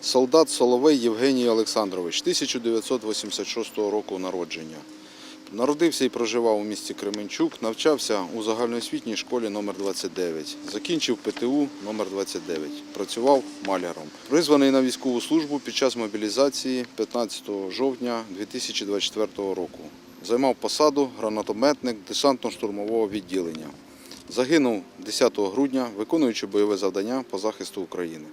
Солдат Соловей Євгеній Олександрович, 1986 року народження. Народився і проживав у місті Кременчук, навчався у загальноосвітній школі номер 29 Закінчив ПТУ номер 29 Працював маляром. Призваний на військову службу під час мобілізації 15 жовтня 2024 року. Займав посаду гранатометник десантно-штурмового відділення. Загинув 10 грудня, виконуючи бойове завдання по захисту України.